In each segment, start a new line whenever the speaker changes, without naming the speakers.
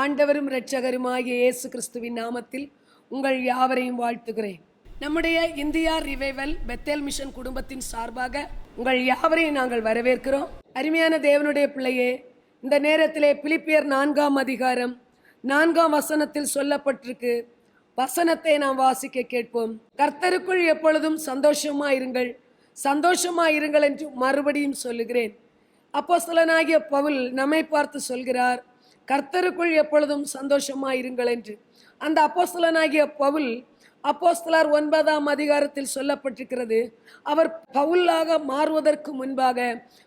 ஆண்டவரும் இரட்சகருமாகிய இயேசு கிறிஸ்துவின் நாமத்தில் உங்கள் யாவரையும் வாழ்த்துகிறேன். நம்முடைய இந்தியா ரிவைவல் பெத்தேல் மிஷன் குடும்பத்தின் சார்பாக உங்கள் யாவரையும் நாங்கள் வரவேற்கிறோம். அருமையான தேவனுடைய பிள்ளையே இந்த நேரத்திலே பிலிப்பியர் நான்காம் அதிகாரம் நான்காம் வசனத்தில் சொல்லப்பட்டிருக்கு. வசனத்தை நாம் வாசிக்க கேட்போம். கர்த்தருக்குள் எப்பொழுதும் சந்தோஷமா இருங்கள் சந்தோஷமா இருங்கள் என்று மறுபடியும் சொல்லுகிறேன். அப்போ சிலனாகிய பவுல் நம்மை பார்த்து சொல்கிறார் கர்த்தருக்குள் எப்பொழுதும் சந்தோஷமா இருங்கள் என்று. அந்த அப்போஸ்தலனாகிய பவுல் அப்போஸ்தலர் ஒன்பதாம் அதிகாரத்தில் சொல்லப்பட்டிருக்கிறது அவர் பவுலாக மாறுவதற்கு முன்பாக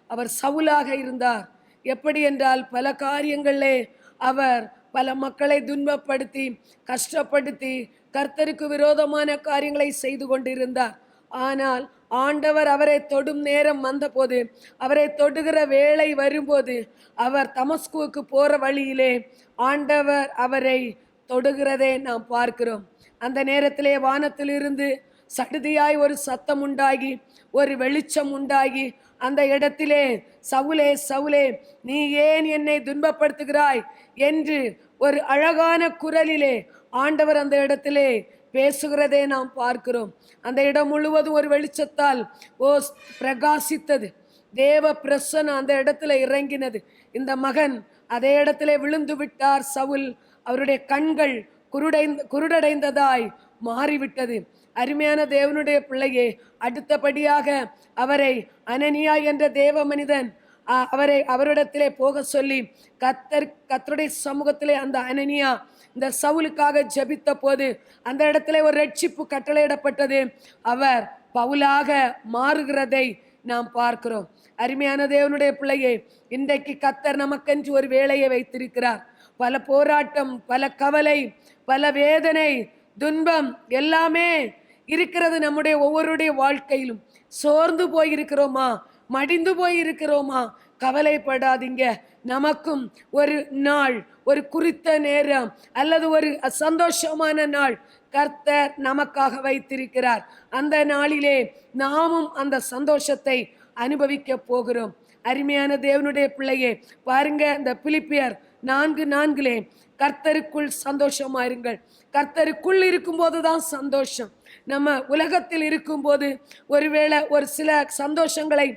அவர் சவுலாக இருந்தார். எப்படி என்றால் பல காரியங்களிலே அவர் பல மக்களை துன்பப்படுத்தி கஷ்டப்படுத்தி கர்த்தருக்கு விரோதமான காரியங்களை செய்து கொண்டிருந்தார். ஆனால் ஆண்டவர் அவரை தொடும் நேரம் வந்தபோது அவரை தொடுகிற வேலை வரும்போது அவர் தமஸ்குவுக்கு போகிற வழியிலே ஆண்டவர் அவரை தொடுகிறதை நாம் பார்க்கிறோம். அந்த நேரத்திலே வானத்திலிருந்து சடுதியாய் ஒரு சத்தம் உண்டாகி ஒரு வெளிச்சம் உண்டாகி அந்த இடத்திலே சவுலே சவுலே நீ ஏன் என்னை துன்பப்படுத்துகிறாய்? என்று ஒரு அழகான குரலிலே ஆண்டவர் அந்த இடத்திலே பேசுகிறதை நாம் பார்க்கிறோம். அந்த இடம் முழுவதும் ஒரு வெளிச்சத்தால் ஓ பிரகாசித்தது. தேவ பிரசன் அந்த இடத்துல இறங்கினது. இந்த மகன் அதே இடத்திலே விழுந்து விட்டார். சவுல் அவருடைய கண்கள் குருடைந்த குருடடைந்ததாய் மாறிவிட்டது. அருமையான தேவனுடைய பிள்ளையே அடுத்தபடியாக அவரை அனனியா என்ற தேவ மனிதன் அவரை அவரிடத்திலே போக சொல்லி கத்தர் கத்தருடைய சமூகத்திலே அந்த அனனியா இந்த சவுலுக்காக ஜபித்த போது அந்த இடத்துல ஒரு ரட்சிப்பு கட்டளையிடப்பட்டது. அவர் பவுலாக மாறுகிறதை நாம் பார்க்கிறோம். அருமையான தேவனுடைய பிள்ளையே இன்றைக்கு கத்தர் நமக்கென்று ஒரு வேலையை வைத்திருக்கிறார். பல போராட்டம் பல கவலை பல வேதனை துன்பம் எல்லாமே இருக்கிறது நம்முடைய ஒவ்வொருடைய வாழ்க்கையிலும். சோர்ந்து போயிருக்கிறோமா? மடிந்து போய் இருக்கிறோமா கவலைப்படாதீங்க. நமக்கும் ஒரு நாள் ஒரு குறித்த நேரம் அல்லது ஒரு சந்தோஷமான நாள் கர்த்தர் நமக்காக வைத்திருக்கிறார். அந்த நாளிலே நாமும் அந்த சந்தோஷத்தை அனுபவிக்க போகிறோம். அருமையான தேவனுடைய பிள்ளையே பாருங்க இந்த பிலிப்பியர் நான்கு நான்கிலே கர்த்தருக்குள் சந்தோஷமா இருங்கள். கர்த்தருக்குள் இருக்கும்போது தான் சந்தோஷம். நம்ம உலகத்தில் இருக்கும்போது ஒருவேளை ஒரு சில சந்தோஷங்களை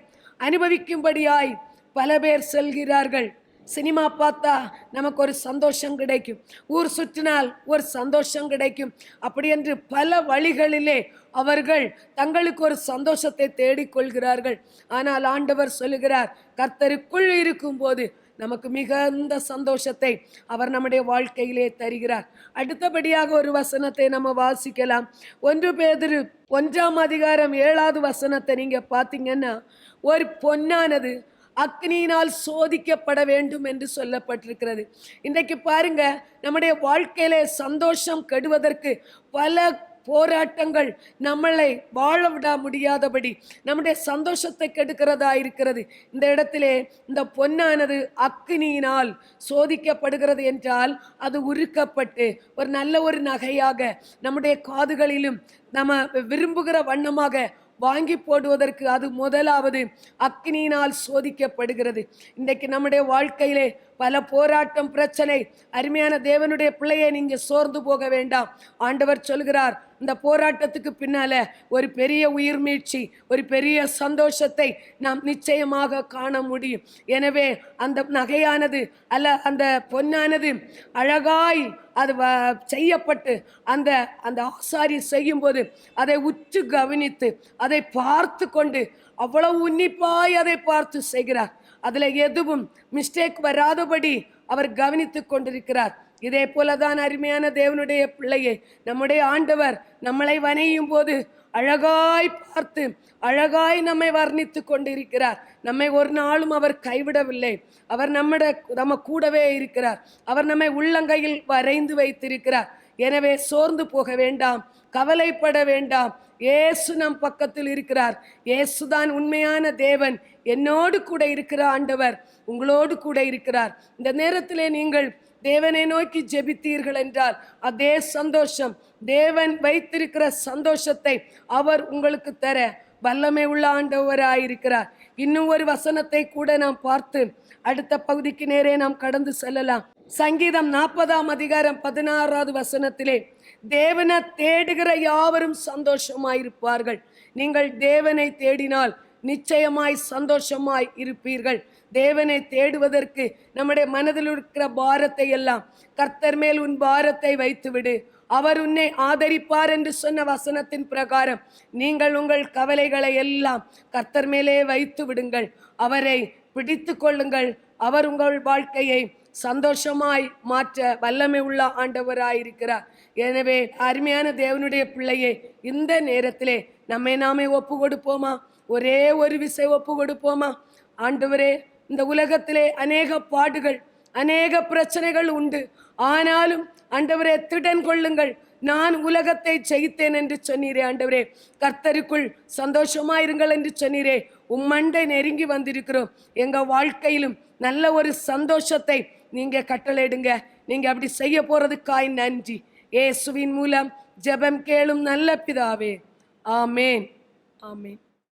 அனுபவிக்கும்படியாய் பல பேர் செல்கிறார்கள். சினிமா பார்த்தா நமக்கு ஒரு சந்தோஷம் கிடைக்கும். ஊர் சுற்றினால் ஒரு சந்தோஷம் கிடைக்கும். அப்படி என்று பல வழிகளிலே அவர்கள் தங்களுக்கு ஒரு சந்தோஷத்தை தேடிக்கொள்கிறார்கள். ஆனால் ஆண்டவர் சொல்லுகிறார் கர்த்தருக்குள் இருக்கும்போது நமக்கு மிகுந்த சந்தோஷத்தை அவர் நம்முடைய வாழ்க்கையிலே தருகிறார். அடுத்தபடியாக ஒரு வசனத்தை நம்ம வாசிக்கலாம். ஒன்று பேதிரு ஒன்றாம் அதிகாரம் ஏழாவது வசனத்தை நீங்கள் பார்த்தீங்கன்னா ஒரு பொன்னானது அக்னியினால் சோதிக்கப்பட வேண்டும் என்று சொல்லப்பட்டிருக்கிறது. இன்றைக்கு பாருங்க நம்முடைய வாழ்க்கையிலே சந்தோஷம் கெடுவதற்கு பல போராட்டங்கள் நம்மளை வாழ விட முடியாதபடி நம்முடைய சந்தோஷத்தை கெடுக்கிறதா இருக்கிறது. இந்த இடத்திலே இந்த பொன்னானது அக்னியினால் சோதிக்கப்படுகிறது என்றால் அது உருக்கப்பட்டு ஒரு நல்ல ஒரு நகையாக நம்முடைய காதுகளிலும் நம்ம விரும்புகிற வண்ணமாக வாங்கி போடுவதற்கு அது முதலாவது அக்னியினால் சோதிக்கப்படுகிறது. இன்றைக்கு நம்முடைய வாழ்க்கையிலே பல போராட்டம் பிரச்சனை அருமையான தேவனுடைய பிள்ளையை நீங்கள் சோர்ந்து போக வேண்டாம். ஆண்டவர் சொல்கிறார் இந்த போராட்டத்துக்கு பின்னால ஒரு பெரிய உயிர் மீட்சி ஒரு பெரிய சந்தோஷத்தை நாம் நிச்சயமாக காண முடியும். எனவே அந்த நகையானது அல்ல அந்த பொன்னானது அழகாய் அது வ- செய்யப்பட்டு அந்த அந்த ஆசாரி செய்யும்போது அதை உற்று கவனித்து அதை பார்த்து கொண்டு அவ்வளவு உன்னிப்பாய் அதை பார்த்து செய்கிறார். அதில் எதுவும் மிஸ்டேக் வராதபடி அவர் கவனித்துக் கொண்டிருக்கிறார். இதே போலதான் அருமையான தேவனுடைய பிள்ளையை நம்முடைய ஆண்டவர் நம்மளை வணையும் போது அழகாய் பார்த்து அழகாய் நம்மை வர்ணித்து கொண்டிருக்கிறார். நம்மை ஒரு நாளும் அவர் கைவிடவில்லை. அவர் நம்மட நம்ம கூடவே இருக்கிறார். அவர் நம்மை உள்ளங்கையில் வரைந்து வைத்திருக்கிறார். எனவே சோர்ந்து போக வேண்டாம். கவலைப்பட வேண்டாம். இயேசு நம் பக்கத்தில் இருக்கிறார். இயேசுதான் உண்மையான தேவன். என்னோடு கூட இருக்கிற ஆண்டவர் உங்களோடு கூட இருக்கிறார். இந்த நேரத்திலே நீங்கள் தேவனை நோக்கி ஜெபித்தீர்கள் என்றால் அதே சந்தோஷம். தேவன் வைத்திருக்கிற சந்தோஷத்தை அவர் உங்களுக்கு தர வல்லமை உள்ள ஆண்டவராயிருக்கிறார் இன்னும் ஒரு வசனத்தை கூட நாம் பார்த்து அடுத்த பகுதிக்கு நேரே நாம் கடந்து செல்லலாம். சங்கீதம் நாற்பதாம் அதிகாரம் பதினாறாவது வசனத்திலே தேவனை தேடுகிற யாவரும் சந்தோஷமாயிருப்பார்கள். நீங்கள் தேவனை தேடினால் நிச்சயமாய் சந்தோஷமாய் இருப்பீர்கள். தேவனை தேடுவதற்கு நம்முடைய மனதில் இருக்கிற பாரத்தை எல்லாம் கர்த்தர் மேல் உன் பாரத்தை வைத்துவிடு. அவர் உன்னை ஆதரிப்பார் என்று சொன்ன வசனத்தின் பிரகாரம் நீங்கள் உங்கள் கவலைகளை எல்லாம் கர்த்தர் மேலே வைத்து விடுங்கள் அவரை பிடித்து கொள்ளுங்கள். அவர் உங்கள் வாழ்க்கையை சந்தோஷமாய் மாற்ற வல்லமை உள்ள ஆண்டவராயிருக்கிறார். எனவே அருமையான தேவனுடைய பிள்ளையே இந்த நேரத்திலே நம்மை நாமே ஒப்பு கொடுப்போமா ஒரே ஒரு விசை ஒப்பு கொடுப்போமா ஆண்டவரே இந்த உலகத்திலே அநேக பாடுகள் அநேக பிரச்சனைகள் உண்டு. ஆனாலும் ஆண்டவரே திடன் கொள்ளுங்கள். நான் உலகத்தை ஜெயித்தேன் என்று சொன்னீரே ஆண்டவரே. கர்த்தருக்குள் சந்தோஷமாயிருங்கள் என்று சொன்னீரே. உம்மண்டை நெருங்கி வந்திருக்கிறோம். எங்கள் வாழ்க்கையிலும் நல்ல ஒரு சந்தோஷத்தை நீங்க கட்டளையிடுங்க. நீங்க அப்படி செய்ய போறதுக்காய் நன்றி. ஏசுவின் மூலம் ஜெபம் கேளும் நல்ல பிதாவே. ஆமேன். ஆமேன்.